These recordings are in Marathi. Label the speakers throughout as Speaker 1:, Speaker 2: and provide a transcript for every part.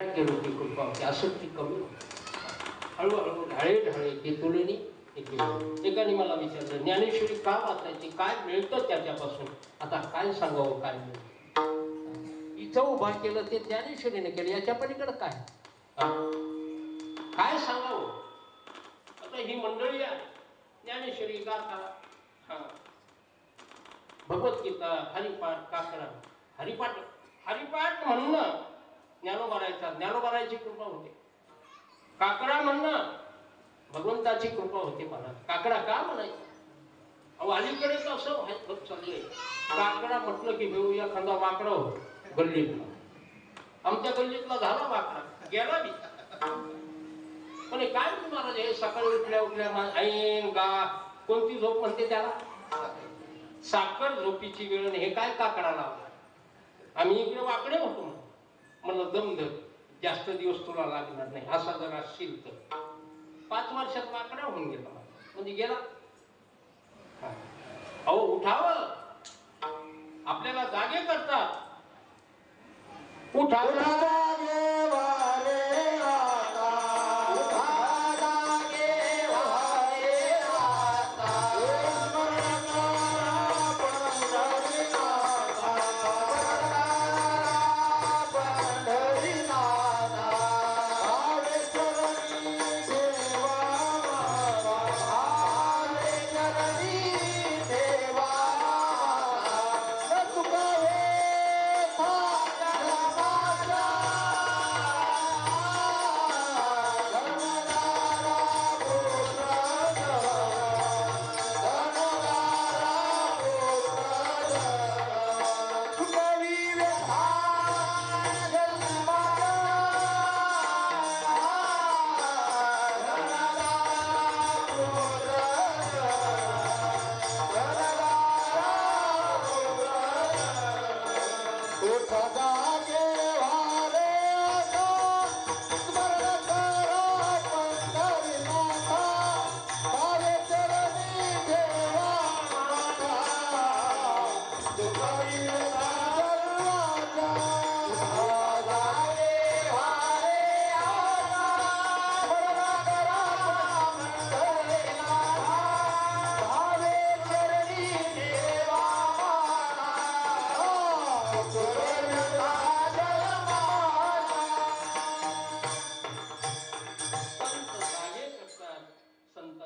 Speaker 1: केली होती कृपा होती आसक्ती कमी हळूहळू ढाळे ढाळे ते एकाने मला विचारलं ज्ञानेश्वरी का वाचायची? काय मिळतं त्याच्यापासून? आता काय सांगावं काय मिळतं? इथं उभा केलं ते ज्ञानेश्वरीने केलं. याच्या पलीकडे काय? काय सांगावं? आता ही मंडळी आहे. ज्ञानेश्वरी गाथा हा. भगवद्गीता हरिपाठ काकडा हरिपाठ हरिपाठ म्हणणं ज्ञानोबारायचा ज्ञानोबारायची कृपा होते. काकडा म्हणणं भगवंताची कृपा होते मला काकडा का म्हणायचं? अहो तर असं होत चाललंय. काकडा म्हटलं की घेऊ एखादा वाकडा हो गल्लीतला. आमच्या गल्लीतला झाला वाकडा गेला मी. पण काय म्हणतो महाराज हे सकाळी उठल्या उठल्या मा- ऐन गा कोणती झोप म्हणते त्याला? साखर झोपीची वेळ हे काय काकडा लावला? आम्ही इकडे वाकडे होतो. म्हणलं दम धर जास्त दिवस तुला लागणार नाही असा जर असशील तर पाच वर्षात माकडा होऊन गेला. म्हणजे गेला. अहो उठावं. आपल्याला जागे करतात. उठावं.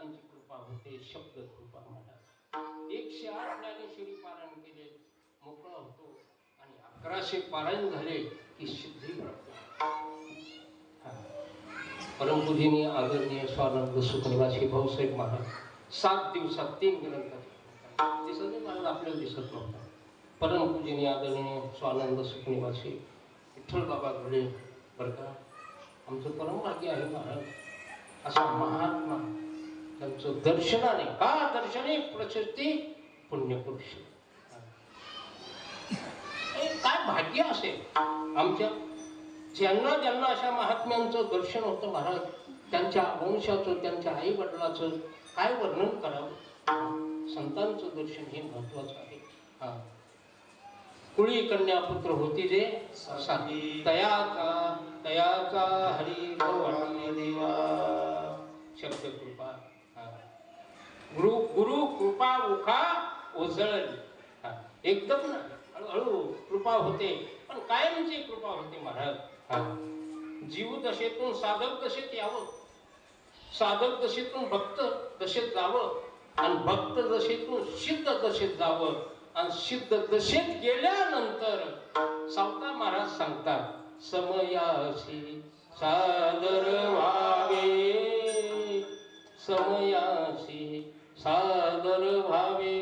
Speaker 1: संतांची कृपा होते शब्द कृपा म्हणतात. एकशे आठ ज्ञानेश्वरी पारायण केले मोकळा होतो आणि अकराशे पारायण झाले की सिद्धी प्राप्त होते. आदरणीय स्वानंद सुखनिवासी भाऊसाहेब महाराज सात दिवसात तीन ग्रंथ दिसत नाही महाराज आपल्याला दिसत नव्हता. परमपूजीने आदरणीय स्वानंद सुखनिवासी विठ्ठल बाबा घडे बरं का? आमचं परमभाग्य आहे महाराज. असा महात्मा त्यांचं दर्शनाने का दर्शने? प्रशस्ती पुण्यपुरुष. काय भाग्य असेल? आमच्या ज्यांना ज्यांना अशा महात्म्यांचं दर्शन होतं महाराज त्यांच्या वंशाचं त्यांच्या आई वडिलाचं काय वर्णन करावं? संतांचं दर्शन हे महत्वाचं आहे. हा. कुळी कन्या पुत्र होती रे साधी तयाचा तयाचा हरी भवानी देवा? शब्द कृपा. गुरु गुरु कृपा उखा ओझळली एकदम ना हळूहळू कृपा होते. पण कायमची म्हणजे कृपा होते महाराज? जीव दशेतून साधक दशेत यावं. साधक दशेतून भक्त दशेत जावं. आणि भक्त दशेतून सिद्ध दशेत जावं. आणि सिद्ध दशेत गेल्यानंतर सावता महाराज सांगतात समयाशी सादर व्हावे समयाशी सादर भावी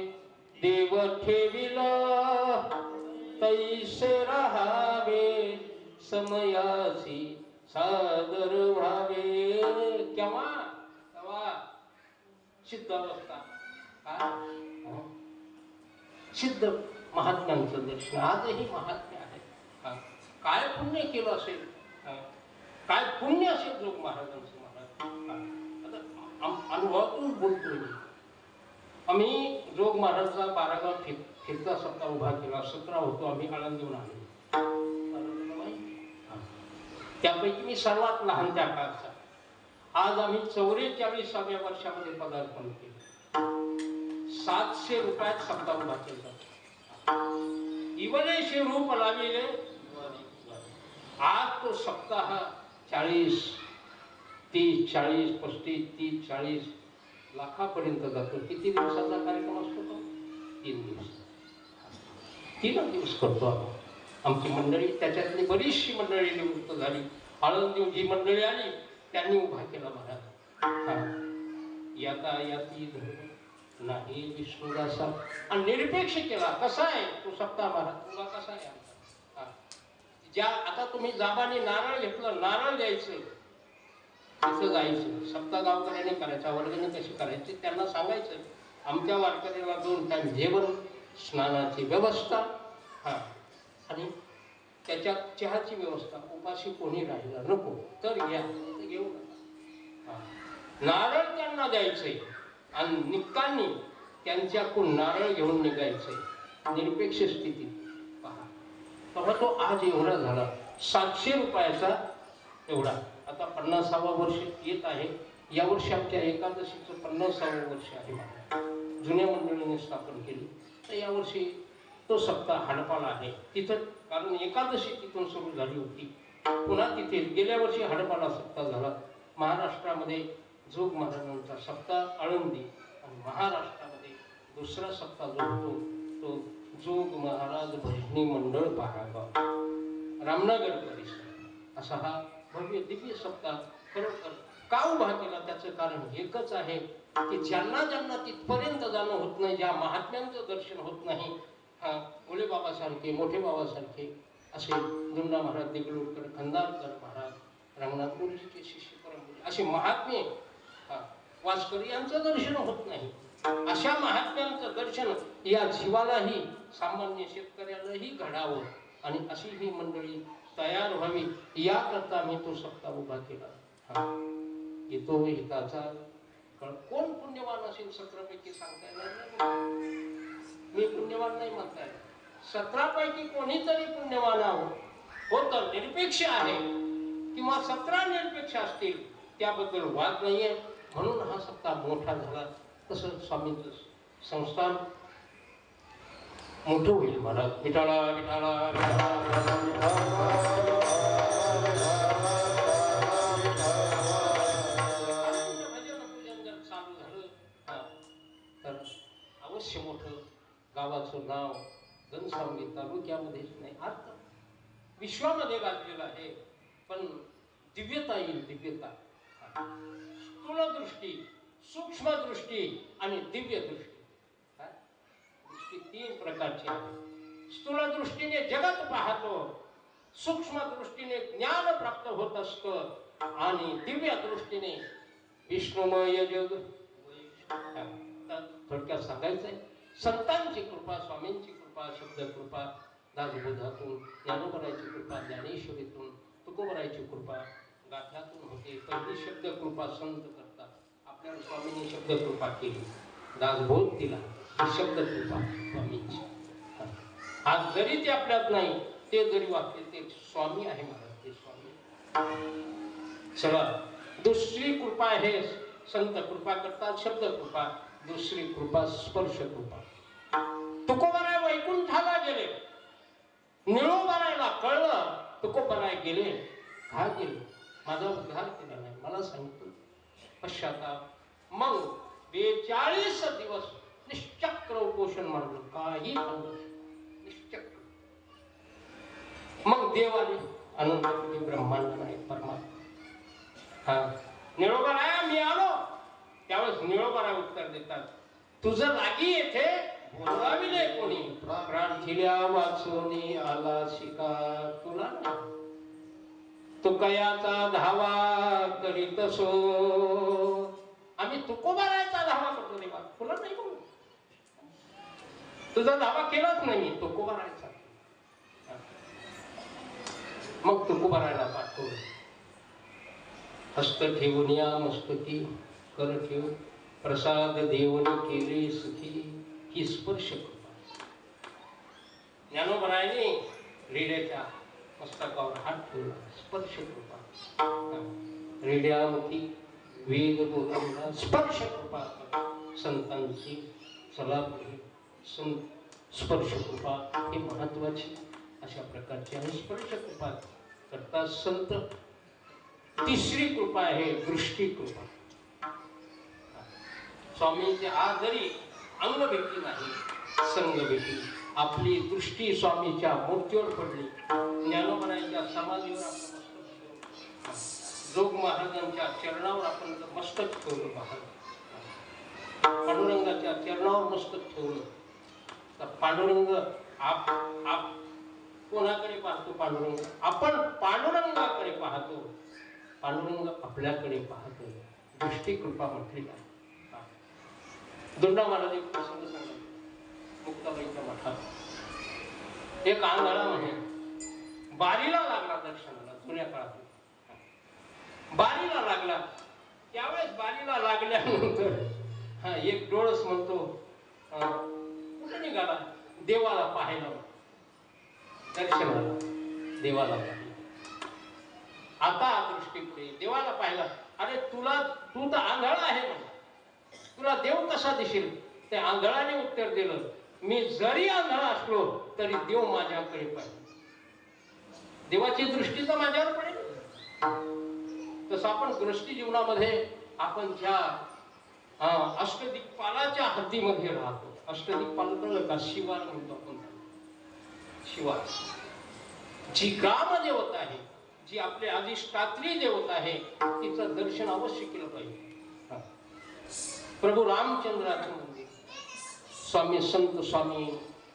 Speaker 1: देव ठेविला तैसे राहावे समयाशी सादर व्हावे केव्हा? केव्हा? सिद्ध अवस्था. काय सिद्ध महात्म्यांचं दर्शन. आजही महात्म्य आहे. काय पुण्य केलं असेल? काय पुण्य असेल लोक महाराजांचं? महाराज आता अनुभवातून बोलतोय आम्ही जोग महाराजचा बारागाव फिर फिरता सप्ताह उभा केला. सतरा होतो आम्ही आळंदीहून आलो. त्यापैकी मी सर्वात लहान त्या काळचा. आज आम्ही चौवेचाळीसाव्या वर्षामध्ये पदार्पण केलं. सातशे रुपयात सप्ताह उभा केला. इवनेशे रूप लाविले. आज तो सप्ताह चाळीस तीस चाळीस पस्तीस तीस चाळीस लाखापर्यंत जातो. किती दिवसाचा कार्यक्रम असतो तो तीन दिवस. तीन दिवस करतो आम्ही आमची मंडळी त्याच्यातली बरीचशी मंडळी निवृत्त झाली. आळंदीव जी मंडळी आली त्यांनी उभा केला महाराज याता याती धर्म नाही विष्णुदासा. आणि निरपेक्ष केला. कसा आहे? तो सप्ताह महाराज. तुला कसा आहे? ज्या आता तुम्ही जाबाने नारळ घेतलं नारळ द्यायचं. तिथं जायचं. सप्ताह नाही करायचा वर्गणी कशी करायची. त्यांना सांगायचं आमच्या वारकऱ्याला दोन टाइम जेवण स्नानाची व्यवस्था हा. आणि त्याच्यात चहाची व्यवस्था उपाशी कोणी राहिला नको तर या नाही घेऊ नका. हा. नारळ त्यांना द्यायचंय आणि निकांनी त्यांच्याकडून नारळ घेऊन निघायचंय निरपेक्ष स्थितीत पहा. तो आज एवढा झाला. सातशे रुपयाचा एवढा. आता पन्नासावा वर्ष येत आहे. यावर्षी आमच्या एकादशीचं पन्नासावं वर्ष आहे. जुन्या मंडळीने स्थापन केली. तर यावर्षी तो सप्ताह हडपाला आहे. तिथं कारण एकादशी तिथून सुरू झाली होती. पुन्हा तिथे गेल्या वर्षी हडपाला सप्ताह झाला. महाराष्ट्रामध्ये जोग महाराजांचा सप्ताह आळंदी आणि महाराष्ट्रामध्ये दुसरा सप्ताह जो होतो तो जोग महाराज भजनी मंडळ पहागाव रामनगर परिसर. असा हा भव्य दिव्य शब्दात खरोखर का उभा केला त्याचं कारण एकच आहे की ज्यांना ज्यांना तिथपर्यंत जाणं होत नाही ज्या महात्म्यांचं दर्शन होत नाही हा ओले बाबासारखे मोठे बाबासारखे असे दुंडा महाराज देगलूरकर खंदारकर महाराज रंगनाथ गुरुजीचे शिष्य परमपूज्य असे महात्मे हा वास्कर यांचं दर्शन होत नाही. अशा महात्म्यांचं दर्शन या जीवालाही सामान्य शेतकऱ्यालाही घडावं आणि अशी ही मंडळी तयार व्हावी याकरता मी तो सप्ताह उभा केला. येतो हिताचा कोण पुण्यवान असेल सतरापैकी सांगता येणार मी पुण्यवान नाही म्हणताय सतरापैकी कोणीतरी पुण्यवान होत हो तर निरपेक्ष आहे. किंवा सतरा निरपेक्ष असतील त्याबद्दल वाद नाहीये. म्हणून हा सप्ताह मोठा झाला. तसं स्वामी संस्थान मोठं होईल महाराज विठाळा विठाळा चालू झालं तर अवश्य मोठं. गावाचं नाव घनसावंगी तालुक्यामध्येच नाही. अर्थ विश्वामध्ये गाजलेलं आहे. पण दिव्यता येईल दिव्यता. स्थूल दृष्टी सूक्ष्म दृष्टी आणि दिव्य दृष्टी. तीन प्रकारचे स्थूल दृष्टीने जगत पाहतो सूक्ष्म दृष्टीने ज्ञान प्राप्त होत असतं आणि दिव्य दृष्टीने विष्णुमय जग. थोडक्यात सांगायचंय. संतांची कृपा स्वामींची कृपा शब्द कृपा दासबोधातून ज्ञानोबरायची कृपा ज्ञानेश्वरीतून तुकोबरायची कृपा गाथ्यातून होते पहिली शब्द कृपा संत करतात. आपल्याला स्वामींनी शब्द कृपा केली. दासबोध दिला. शब्द आज जरी ते आपल्यात नाही ते जरी वाक्य ते स्वामी आहे महाराज ते स्वामी. चला दुसरी कृपा आहे संत कृपा करतात शब्द कृपा. दुसरी कृपा स्पर्श कृपा. तुकोबराय वैकुंठाला गेले. निळोबरायला कळलं तुकोबराय गेले. का गेले? माझा उद्धार केला नाही मला सांगितलं पश्चाताप. मग बेचाळीस दिवस निश्चक्र उपोषण मारलं काही निश्चक्र. मग देवाने आले ब्रह्मांड नाही परमात्मा. हा. निळोबराया मी आलो. त्यावेळेस निळोबराय उत्तर देतात तुझं लागी येथे बोलाविले नाही कोणी प्रार्थिल्या वाचोनी आला शिका तुला. नाही. तू कयाचा धावा करीत सो आम्ही तुकोबारायचा धावा करतो देवा. तुला नाही बोलू तुझा दावा केलाच नाही मी तुकोबारायचा मग तुकोबारायला पाठवलं हस्त ठेवून या मस्तकी. कर ठेव. प्रसाद देवन केले सुखी. ही स्पर्श कृपा ज्ञानोबरायने रेड्याच्या मस्तकावर हात ठेवला. स्पर्श कृपा. रेड्यामुखी वेद बोलला स्पर्श कृपा संतांची सलाह घे. संत स्पर्श कृपा ही महत्वाची. अशा प्रकारची आणि कृपा करता संत. तिसरी कृपा आहे दृष्टी कृपा. स्वामींचे आज अंग भेटली नाही संग भेटली आपली दृष्टी स्वामीच्या मूर्तीवर पडली. ज्ञानोबरायांच्या समाधीवर आपलं जोग महाराजांच्या चरणावर आपण मस्तक ठेवलं महाराज पांडुरंगाच्या चरणावर मस्तक ठेवलं पांडुरंग आप आप कोणाकडे पाहतो पांडुरंग? आपण पांडुरंगाकडे पाहतो. पांडुरंग आपल्याकडे पाहतो. दृष्टी कृपा म्हटली का दुर्गा महाराज एक प्रसंग सांगा मुक्ताबाईच्या मठात. एक आंधळा म्हणजे बारीला लागला दर्शनाला जुन्या काळात बारीला लागला. त्यावेळेस बारीला लागल्यानंतर हा एक डोळस म्हणतो कुठे कुठं निघाला? देवाला पाहायला दर्शनाला देवाला आता दृष्टी पुढे देवाला पाहिला अरे तुला तू तर आंधळा आहे म्हणा. तुला देव कसा दिसेल? ते आंधळाने उत्तर दिलं. मी जरी आंधळा असलो तरी देव माझ्याकडे पाहिजे. देवाची दृष्टी तर माझ्यावर पडेल. तसं आपण दृष्टी जीवनामध्ये आपण ज्या अं, अष्टदिक्पालाच्या हद्दीमध्ये राहतो अष्टदिक्पाल कळलं का शिवार म्हणतो आपण शिवा जी जी ग्रामदेवता आहे जी आपली अधिष्ठात्री देवता आहे तिचं दर्शन अवश्य केलं पाहिजे. प्रभू रामचंद्राचं मंदिर स्वामी संत स्वामी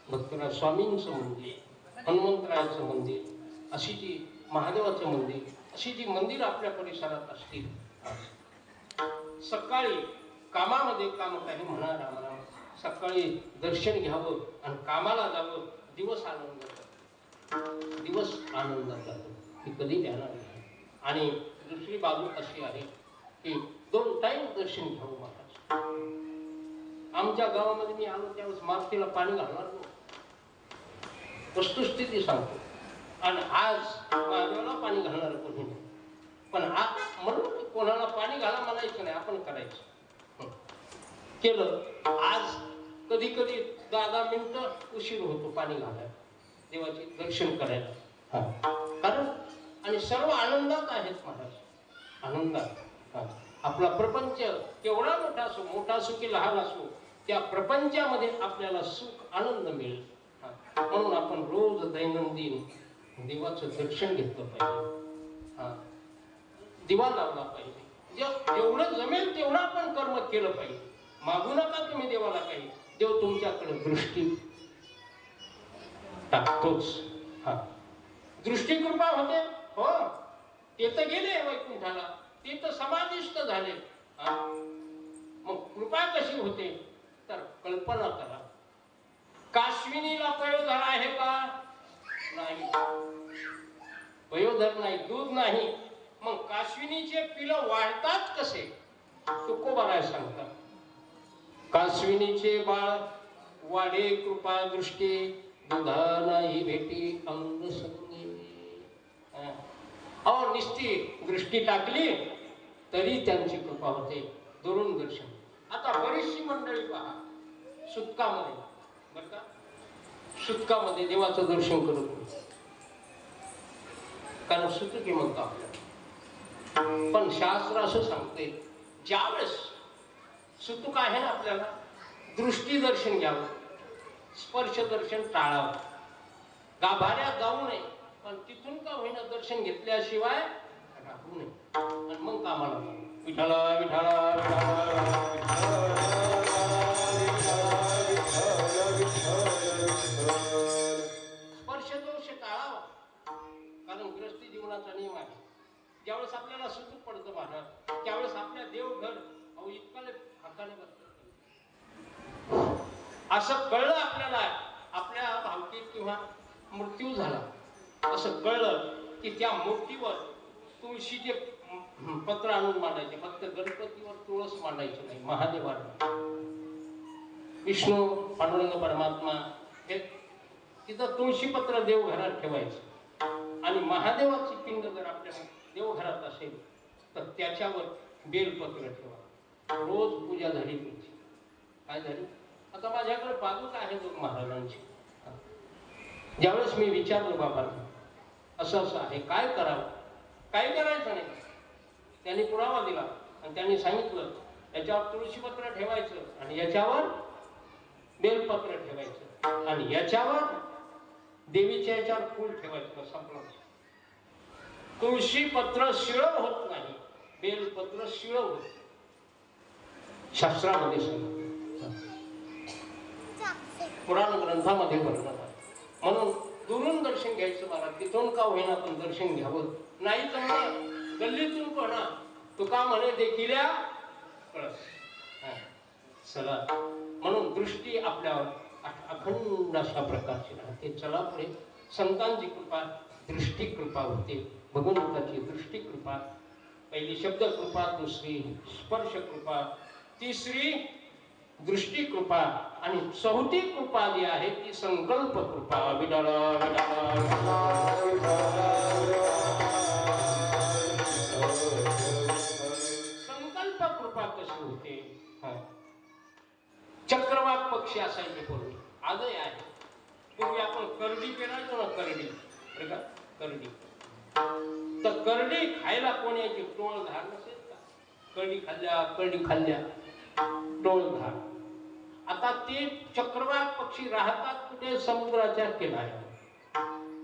Speaker 1: भक्तराज स्वामींचं मंदिर हनुमंतरायाचं मंदिर अशी जी महादेवाचं मंदिर अशी जी मंदिर आपल्या परिसरात असतील. सकाळी कामामध्ये काम काही म्हणा रामाला सकाळी दर्शन घ्यावं आणि कामाला जावं दिवस आनंद दिवस आनंदात जातो ही कधी ध्यानात नाही. आणि दुसरी बाजू अशी आहे की दोन टाईम दर्शन घ्यावं महाराज आमच्या गावामध्ये मी आलो त्यावेळेस मारुतीला पाणी घालणार वस्तुस्थिती सांगतो. आणि आज माझ्याला पाणी घालणार कोणी नाही. पण आज म्हणून कोणाला पाणी घाला म्हणायचं नाही. आपण करायचं. केलं. आज कधी कधी दहा दहा मिनिटं उशीर होतो पाणी घालायला. देवाचे दर्शन करायला. कारण आणि सर्व आनंदात आहेत महाराज. आनंदात. आपला प्रपंच केवढा मोठा असो मोठा असो की लहान असो त्या प्रपंचामध्ये आपल्याला सुख आनंद मिळेल. हा. म्हणून आपण रोज दैनंदिन देवाचं दर्शन घेतलं पाहिजे. हा. दिवा लावला पाहिजे. जेवढं जमेल तेवढं आपण कर्म केलं पाहिजे. मागू नका तुम्ही देवाला काही. देव तुमच्याकडे दृष्टी टाकतोच. हा. दृष्टी कृपा होते. हो. ते तर गेले वैकुंठाला. ते तर समाधिष्ट झाले. मग कृपा कशी होते? तर कल्पना करा. काश्मिनीला पयोधर आहे का? नाही. पयोधर नाही दूध नाही. मग काश्विनीचे पिलं वाढतात कसे? तुकोबाराय सांगतात. कासविनीचे बाळ वाढे कृपा दृष्टी दुधा नाही भेटी अंग संगी. अहो निस्ती दृष्टी टाकली तरी त्यांची कृपा होते. दुरून दर्शन. आता बरीचशी मंडळी पहा सुतकामध्ये. बर का? सुतकामध्ये देवाचं दर्शन करत नाही कारण सुतकी म्हणतो आपल्याला. पण शास्त्र असं सांगते ज्यावेळेस सुतुक आहे ना आपल्याला? दृष्टी दर्शन घ्यावं स्पर्श दर्शन टाळावं. गाभाऱ्या जाऊ नये पण तिथून का होईना दर्शन घेतल्याशिवाय राहू नये. पण मग कामाला विठाळ विठाला विठाला स्पर्श दोष टाळावा. कारण ग्रस्ती जीवनाचा नियम आहे. ज्यावेळेस आपल्याला सुख पडतं महाराज त्यावेळेस आपल्या देव असं कळलं आपल्याला आपल्या भावकीत किंवा मृत्यू झाला. असं कळलं की त्या मूर्तीवर तुळशीचे पत्र आणून मांडायचे फक्त गणपतीवर तुळस मांडायची नाही महादेवाला विष्णू पांडुरंग परमात्मा हे तिथं तुळशी पत्र देवघरात ठेवायचं. आणि महादेवाची पिंड जर आपल्या देवघरात असेल तर त्याच्यावर बेलपत्र ठेवा. रोज पूजा झाली तुमची. काय झाली? आता माझ्याकडे पादुका आहे बघ महाराजांची. ज्यावेळेस मी विचारलो बाबांना असं असं आहे काय करावं? काय करायचं नाही. त्यांनी पुरावा दिला आणि त्यांनी सांगितलं याच्यावर तुळशीपत्र ठेवायचं आणि याच्यावर बेलपत्र ठेवायचं आणि याच्यावर देवीच्या याच्यावर फूल ठेवायचं संपलं. तुळशीपत्र शिळ होत नाही बेलपत्र शिळ होत शास्त्रामध्ये सांगितलं. पुराण ग्रंथामध्ये वर्णन आहे म्हणून दुरून दर्शन घ्यायचं मला तिथून का होईना पण दर्शन घ्यावं? नाही तर मग गल्लीतून पण तुका म्हणे देखील चला. म्हणून दृष्टी आपल्यावर अखंड अशा प्रकारची राहते. चला पुढे. संतांची कृपा दृष्टी कृपा होते. भगवंताची दृष्टी कृपा. पहिली शब्द कृपा दुसरी स्पर्श कृपा तिसरी दृष्टी कृपा आणि चौथी कृपा जी आहे ती संकल्प कृपा. विडळ संकल्प कृपा कशी होते? चक्रवात पक्षी असायचे पूर्वी आजही आहे. पूर्वी आपण करडी पेरायचो ना करडी. बरं का? करडी. तर करडी खायला कोण यायची टोळ धार नसेल का? करडी खाल्ल्या करडी खाल्ल्या. टोळ आता ते चक्रवात पक्षी राहतात कुठे? समुद्राच्या किनाऱ्या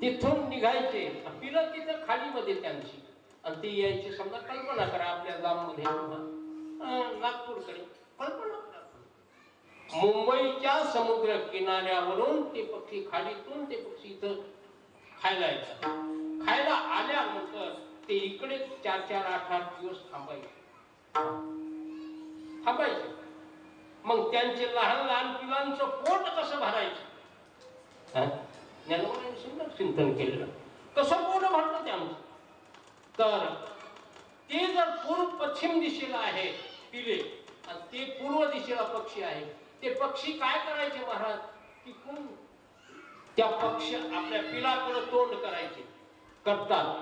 Speaker 1: तिथून निघायचे. पिलं तिथं खालीमध्ये त्यांची. आणि ती यायची समजा कल्पना करा आपल्या गावमध्ये नागपूरकडे. कल्पना करा. मुंबईच्या समुद्र किनाऱ्यावरून ते पक्षी खाडीतून ते पक्षी इथं खायला येतात. खायला आल्यानंतर ते इकडे चार चार आठ आठ दिवस थांबायचे. थांबायचे. मग त्यांचे लहान लहान पिलांचं पोट कसं भरायचं? हा? सुंदर चिंतन केलेलं. कसं पोट भरलं त्यांचं तर ते जर पूर्व पश्चिम दिशेला आहे पिले आणि ते पूर्व दिशेला पक्षी आहे ते पक्षी काय करायचे महाराज? तिकडून त्या पक्ष आपल्या पिलाकडे तोंड करायचे. करतात.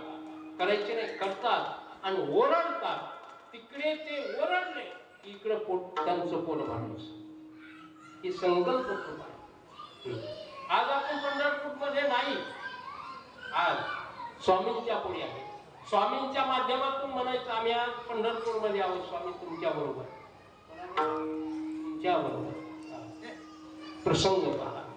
Speaker 1: करायचे नाही करतात आणि ओरडतात. तिकडे ते ओरडले. इकडं पोट त्यांचं पोट माणूस. ही संकल्प आहे. आज आपण पंढरपूरमध्ये नाही. आज स्वामींच्या पुढे आहे. स्वामींच्या माध्यमातून म्हणायचं आम्ही आज पंढरपूरमध्ये आहोत. स्वामी तुमच्या बरोबर. तुमच्या बरोबर. प्रसंग पहा.